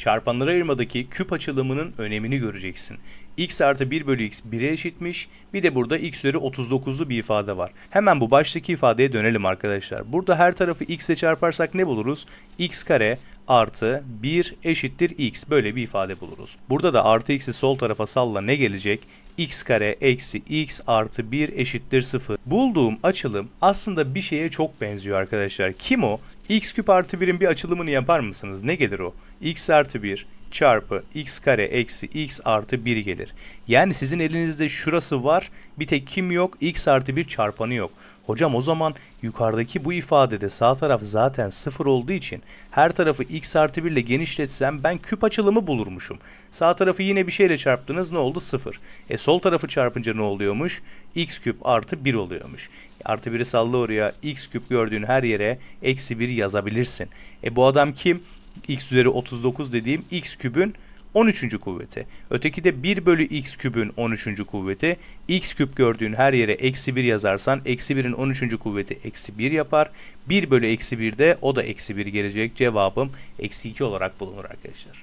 çarpanlara ayırmadaki küp açılımının önemini göreceksin. x artı 1 bölü x 1'e eşitmiş. Bir de burada x üzeri 39'lu bir ifade var. Hemen bu baştaki ifadeye dönelim arkadaşlar. Burada her tarafı x ile çarparsak ne buluruz? x kare artı 1 eşittir x böyle bir ifade buluruz. Burada da artı x'i sol tarafa salla ne gelecek? X kare eksi x artı 1 eşittir 0. Bulduğum açılım aslında bir şeye çok benziyor arkadaşlar. Kim o? x küp artı 1'in bir açılımını yapar mısınız? Ne gelir o? x artı 1 çarpı x kare eksi x artı 1 gelir. Yani sizin elinizde şurası var bir tek kim yok? x artı 1 çarpanı yok. Hocam o zaman yukarıdaki bu ifadede sağ taraf zaten 0 olduğu için her tarafı x artı 1 ile genişletsem ben küp açılımı bulurmuşum. Sağ tarafı yine bir şeyle çarptınız ne oldu? 0. E sol tarafı çarpınca ne oluyormuş? x küp artı 1 oluyormuş. Artı 1'i salla oraya x küp gördüğün her yere eksi 1 yazabilirsin. E bu adam kim? x üzeri 39 dediğim x kübün 13. kuvveti. Öteki de 1 bölü x kübün 13. kuvveti. x küp gördüğün her yere eksi 1 yazarsan eksi 1'in 13. kuvveti eksi 1 yapar. 1 bölü eksi 1 de o da eksi 1 gelecek. Cevabım eksi 2 olarak bulunur arkadaşlar.